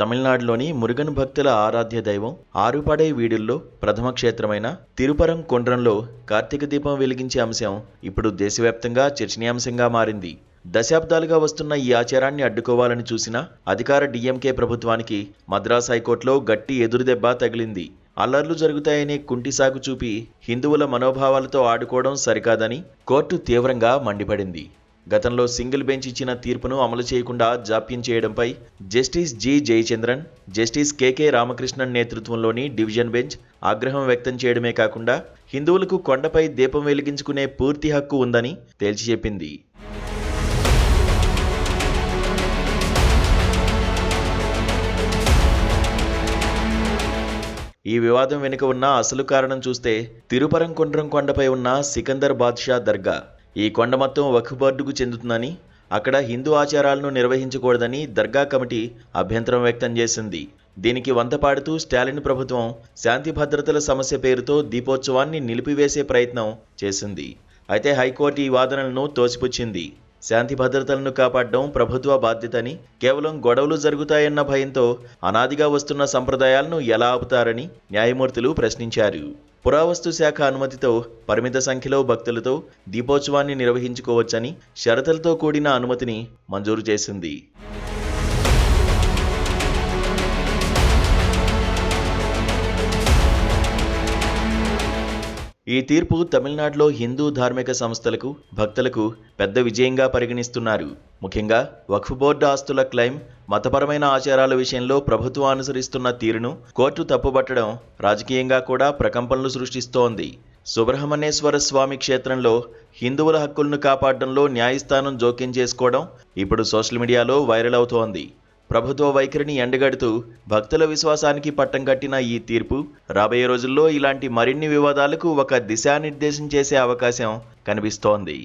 తమిళనాడులోని మురుగన్ భక్తుల ఆరాధ్య దైవం ఆరుపడే వీడుల్లో ప్రథమ క్షేత్రమైన తిరుపరం కొండ్రంలో కార్తీక దీపం వెలిగించే అంశం ఇప్పుడు దేశవ్యాప్తంగా చర్చనీయాంశంగా మారింది. దశాబ్దాలుగా వస్తున్న ఈ ఆచారాన్ని అడ్డుకోవాలని చూసిన అధికార డీఎంకే ప్రభుత్వానికి మద్రాస్ హైకోర్టులో గట్టి ఎదురుదెబ్బ తగిలింది. అల్లర్లు జరుగుతాయనే కుంటి సాగు చూపి హిందువుల మనోభావాలతో ఆడుకోవడం సరికాదని కోర్టు తీవ్రంగా మండిపడింది. గతంలో సింగిల్ బెంచ్ ఇచ్చిన తీర్పును అమలు చేయకుండా జాప్యం చేయడంపై justice G Jayachandran justice KK Ramakrishnan నేతృత్వంలోని డివిజన్ బెంచ్ ఆగ్రహం వ్యక్తం చేయడమే కాకుండా హిందువులకు కొండపై దీపం వెలిగించుకునే పూర్తి హక్కు ఉందని తేల్చి చెప్పింది. ఈ వివాదం వెనుక ఉన్న అసలు కారణం చూస్తే తిరుపరంకుండ్రం కొండపై ఉన్న సికందర్ బాద్షా దర్గా ఈ కొండ మొత్తం వక్ఫ్ చెందుతుందని అక్కడ హిందూ ఆచారాలను నిర్వహించకూడదని దర్గా కమిటీ అభ్యంతరం వ్యక్తం చేసింది. దీనికి వంతపాడుతూ స్టాలిన్ ప్రభుత్వం శాంతి భద్రతల సమస్య పేరుతో దీపోత్సవాన్ని నిలిపివేసే ప్రయత్నం చేసింది. అయితే హైకోర్టు ఈ వాదనలను తోసిపుచ్చింది. శాంతి భద్రతలను కాపాడడం ప్రభుత్వ బాధ్యతని కేవలం గొడవలు జరుగుతాయన్న భయంతో అనాదిగా వస్తున్న సంప్రదాయాలను ఎలా ఆపుతారని న్యాయమూర్తులు ప్రశ్నించారు. పురావస్తు శాఖ అనుమతితో పరిమిత సంఖ్యలో భక్తులతో దీపోత్సవాన్ని నిర్వహించుకోవచ్చని షరతులతో కూడిన అనుమతిని మంజూరు చేసింది. ఈ తీర్పు తమిళనాడులో హిందూ ధార్మిక సంస్థలకు భక్తులకు పెద్ద విజయంగా పరిగణిస్తున్నారు. ముఖ్యంగా వక్ఫ్ బోర్డు ఆస్తుల క్లెయిమ్ మతపరమైన ఆచారాల విషయంలో ప్రభుత్వం అనుసరిస్తున్న తీరును కోర్టు తప్పుబట్టడం రాజకీయంగా కూడా ప్రకంపనలు సృష్టిస్తోంది. సుబ్రహ్మణ్యేశ్వర స్వామి క్షేత్రంలో హిందువుల హక్కులను కాపాడడంలో న్యాయస్థానం జోక్యం చేసుకోవడం ఇప్పుడు సోషల్ మీడియాలో వైరల్ అవుతోంది. ప్రభుత్వ వైఖరిని ఎండగడుతూ భక్తుల విశ్వాసానికి పట్టం కట్టిన ఈ తీర్పు రాబోయే రోజుల్లో ఇలాంటి మరిన్ని వివాదాలకు ఒక దిశానిర్దేశం చేసే అవకాశం కనిపిస్తోంది.